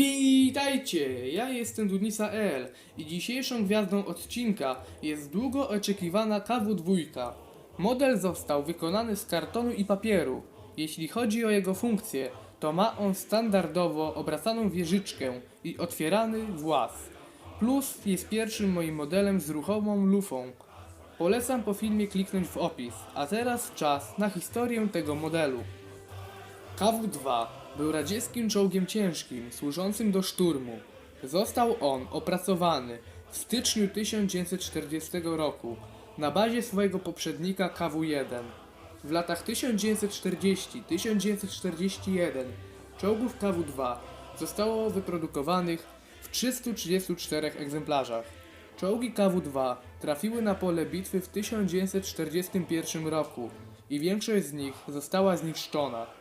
Witajcie, ja jestem Dunisa El i dzisiejszą gwiazdą odcinka jest długo oczekiwana KW2. Model został wykonany z kartonu i papieru. Jeśli chodzi o jego funkcję, to ma on standardowo obracaną wieżyczkę i otwierany włas. Plus jest pierwszym moim modelem z ruchomą lufą. Polecam po filmie kliknąć w opis, a teraz czas na historię tego modelu. KW-2 był radzieckim czołgiem ciężkim służącym do szturmu. Został on opracowany w styczniu 1940 roku na bazie swojego poprzednika KW-1. W latach 1940-1941 czołgów KW-2 zostało wyprodukowanych w 334 egzemplarzach. Czołgi KW-2 trafiły na pole bitwy w 1941 roku i większość z nich została zniszczona.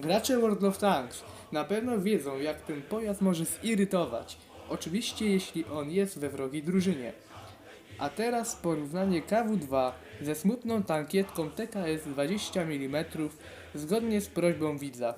Gracze World of Tanks na pewno wiedzą, jak ten pojazd może zirytować. Oczywiście, jeśli on jest we wrogiej drużynie. A teraz porównanie KW-2 ze smutną tankietką TKS 20 mm zgodnie z prośbą widza.